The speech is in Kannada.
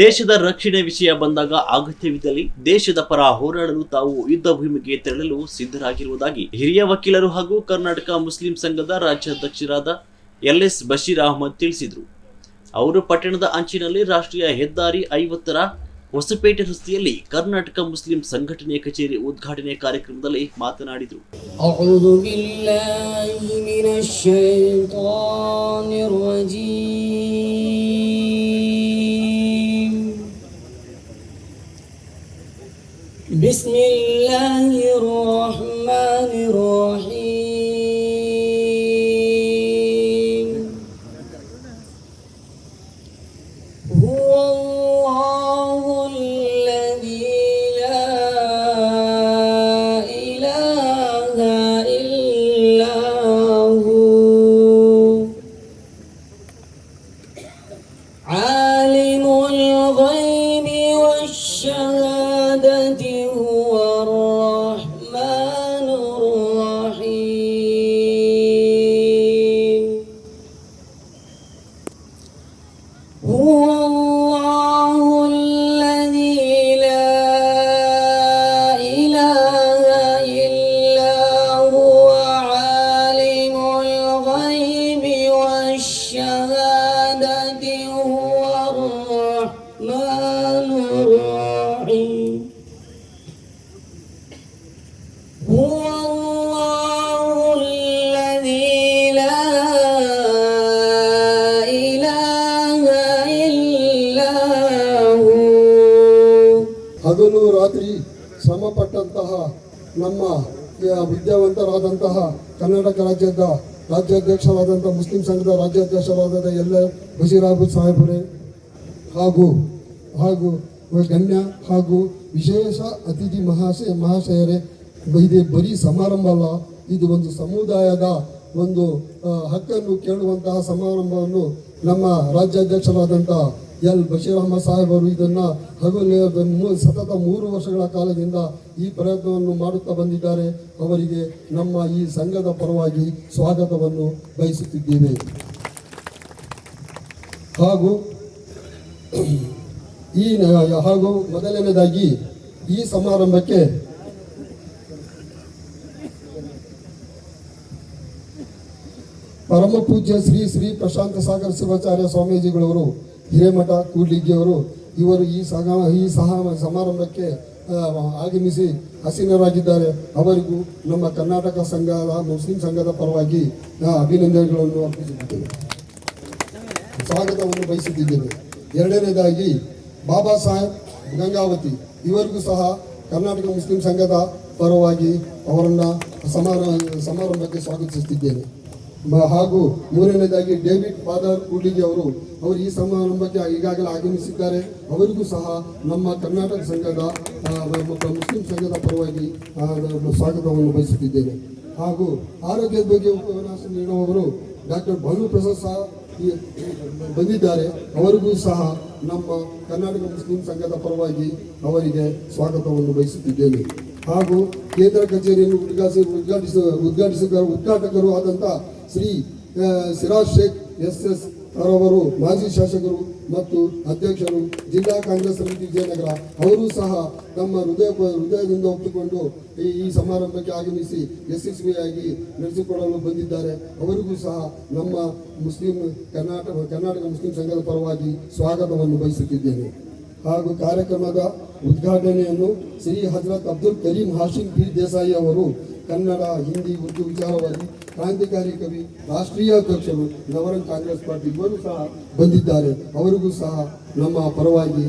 ದೇಶದ ರಕ್ಷಣೆ ವಿಷಯ ಬಂದಾಗ ಅಗತ್ಯವಿದ್ದಲ್ಲಿ ದೇಶದ ಪರ ಹೋರಾಡಲು ತಾವು ಯುದ್ಧ ಭೂಮಿಗೆ ತೆರಳಲು ಸಿದ್ಧರಾಗಿರುವುದಾಗಿ ಹಿರಿಯ ವಕೀಲರು ಹಾಗೂ ಕರ್ನಾಟಕ ಮುಸ್ಲಿಂ ಸಂಘದ ರಾಜ್ಯಾಧ್ಯಕ್ಷರಾದ ಎಲ್ ಎಸ್ ಬಶೀರ್ ಅಹಮದ್ ತಿಳಿಸಿದರು. ಅವರು ಪಟ್ಟಣದ ಅಂಚಿನಲ್ಲಿ ರಾಷ್ಟ್ರೀಯ ಹೆದ್ದಾರಿ ಐವತ್ತರ ಹೊಸಪೇಟೆ ರಸ್ತೆಯಲ್ಲಿ ಕರ್ನಾಟಕ ಮುಸ್ಲಿಂ ಸಂಘಟನೆ ಕಚೇರಿ ಉದ್ಘಾಟನೆ ಕಾರ್ಯಕ್ರಮದಲ್ಲಿ ಮಾತನಾಡಿದರು. بسم الله الرحمن الرحيم. هو الله الذي لا إله إلا هو. عالم الغيب ಹಗಲು ರಾತ್ರಿ ಶ್ರಮಪಟ್ಟಂತಹ ನಮ್ಮ ವಿದ್ಯಾವಂತರಾದಂತಹ ಕರ್ನಾಟಕ ರಾಜ್ಯದ ರಾಜ್ಯಾಧ್ಯಕ್ಷರಾದಂಥ ಮುಸ್ಲಿಂ ಸಂಘದ ರಾಜ್ಯಾಧ್ಯಕ್ಷರಾದ ಎಲ್ಲ ಅಹಮದ್ ಸಾಹೇಬರೇ ಹಾಗೂ ಹಾಗೂ ಗಣ್ಯ ಹಾಗೂ ವಿಶೇಷ ಅತಿಥಿ ಮಹಾಶಯ, ಮಹಾಶಯರೇ, ಇದು ಬರೀ ಸಮಾರಂಭ ಅಲ್ಲ, ಇದು ಒಂದು ಸಮುದಾಯದ ಒಂದು ಹಕ್ಕನ್ನು ಕೇಳುವಂತಹ ಸಮಾರಂಭವನ್ನು ನಮ್ಮ ರಾಜ್ಯಾಧ್ಯಕ್ಷರಾದಂಥ ಎಲ್ ಬಶೀರ್ ಅಹಮದ್ ಸಾಹೇಬರು ಇದನ್ನ ಹಗಲು ಸತತ ಮೂರು ವರ್ಷಗಳ ಕಾಲದಿಂದ ಈ ಪ್ರಯತ್ನವನ್ನು ಮಾಡುತ್ತಾ ಬಂದಿದ್ದಾರೆ. ಅವರಿಗೆ ನಮ್ಮ ಈ ಸಂಘದ ಪರವಾಗಿ ಸ್ವಾಗತವನ್ನು ಬಯಸುತ್ತಿದ್ದೇವೆ. ಹಾಗೂ ಈ ಹಾಗೂ ಮೊದಲನೇದಾಗಿ ಈ ಸಮಾರಂಭಕ್ಕೆ ಪರಮ ಪೂಜ್ಯ ಶ್ರೀ ಶ್ರೀ ಪ್ರಶಾಂತ ಸಾಗರ ಶಿವಾಚಾರ್ಯ ಸ್ವಾಮೀಜಿಗಳವರು ಹಿರೇಮಠ ಕೂಡ್ಲಿಗಿಯವರು ಇವರು ಈ ಸಹ ಈ ಸಹ, ಸಮಾರಂಭಕ್ಕೆ ಆಗಮಿಸಿ ಹಸೀನರಾಗಿದ್ದಾರೆ ಅವರಿಗೂ ನಮ್ಮ ಕರ್ನಾಟಕ ಸಂಘದ, ಮುಸ್ಲಿಂ ಸಂಘದ ಪರವಾಗಿ ಅಭಿನಂದನೆಗಳನ್ನು ಅರ್ಪಿಸುತ್ತಿದ್ದೇವೆ ಸ್ವಾಗತವನ್ನು ಬಯಸುತ್ತಿದ್ದೇವೆ ಎರಡನೇದಾಗಿ, ಬಾಬಾ ಸಾಹೇಬ್ ಗಂಗಾವತಿ ಇವರಿಗೂ ಸಹ ಕರ್ನಾಟಕ ಮುಸ್ಲಿಂ ಸಂಘದ ಪರವಾಗಿ ಅವರನ್ನು ಸಮಾರ, ಸಮಾರಂಭಕ್ಕೆ ಸ್ವಾಗತಿಸುತ್ತಿದ್ದೇನೆ. ಹಾಗೂ ಮೂರನೇದಾಗಿ ಡೇವಿಡ್ ಫಾದರ್ ಕೂಡಿಗೆ ಅವರು ಅವರು ಈ ಸಮಾರಂಭಕ್ಕೆ ಈಗಾಗಲೇ ಆಗಮಿಸಿದ್ದಾರೆ. ಅವರಿಗೂ ಸಹ ನಮ್ಮ ಕರ್ನಾಟಕ ಸಂಘದ ಮುಸ್ಲಿಂ ಸಂಘದ ಪರವಾಗಿ ಸ್ವಾಗತವನ್ನು ಬಯಸುತ್ತಿದ್ದೇನೆ. ಹಾಗೂ ಆರೋಗ್ಯದ ಬಗ್ಗೆ ಉಪನ್ಯಾಸ ನೀಡುವವರು ಡಾಕ್ಟರ್ ಭಾನು ಪ್ರಸಾದ್ ಸಹ ಬಂದಿದ್ದಾರೆ. ಅವರಿಗೂ ಸಹ ನಮ್ಮ ಕರ್ನಾಟಕ ಮುಸ್ಲಿಂ ಸಂಘದ ಪರವಾಗಿ ಅವರಿಗೆ ಸ್ವಾಗತವನ್ನು ಬಯಸುತ್ತಿದ್ದೇನೆ. ಹಾಗೂ ಕೇಂದ್ರ ಕಚೇರಿಯನ್ನು ಉದ್ಘಾಟಿಸಿ ಉದ್ಘಾಟಿಸಿದ ಉದ್ಘಾಟಕರು ಆದಂಥ ಶ್ರೀ ಸಿರಾಜ್ ಶೇಖ್ ಎಸ್ ಎಸ್ ಅವರು ಮಾಜಿ ಶಾಸಕರು ಮತ್ತು ಅಧ್ಯಕ್ಷರು, ಜಿಲ್ಲಾ ಕಾಂಗ್ರೆಸ್ ಸಮಿತಿ ವಿಜಯನಗರ, ಅವರು ಸಹ ನಮ್ಮ ಹೃದಯ, ಹೃದಯದಿಂದ ಒಪ್ಪಿಕೊಂಡು ಈ ಈ ಸಮಾರಂಭಕ್ಕೆ ಆಗಮಿಸಿ ಯಶಸ್ವಿಯಾಗಿ ನಡೆಸಿಕೊಳ್ಳಲು ಬಂದಿದ್ದಾರೆ. ಅವರಿಗೂ ಸಹ ನಮ್ಮ ಮುಸ್ಲಿಂ ಕರ್ನಾಟಕ ಕರ್ನಾಟಕ ಮುಸ್ಲಿಂ ಸಂಘದ ಪರವಾಗಿ ಸ್ವಾಗತವನ್ನು ಬಯಸುತ್ತಿದ್ದೇನೆ. ಹಾಗೂ ಕಾರ್ಯಕ್ರಮದ ಉದ್ಘಾಟನೆಯನ್ನು ಶ್ರೀ ಹಜರತ್ ಅಬ್ದುಲ್ ಕರೀಂ ಹಾಶಿಂ ಪಿ ದೇಸಾಯಿ ಅವರು ಕನ್ನಡ, ಹಿಂದಿ, ಉರ್ದು ವಿಚಾರವಾಗಿ ಕ್ರಾಂತಿಕಾರಿ ಕವಿ, ರಾಷ್ಟ್ರೀಯ ಅಧ್ಯಕ್ಷರು ನವರಂಗ್ ಕಾಂಗ್ರೆಸ್ ಪಾರ್ಟಿ ಇವರು ಸಹ ಬಂದಿದ್ದಾರೆ. ಅವರಿಗೂ ಸಹ ನಮ್ಮ ಪರವಾಗಿ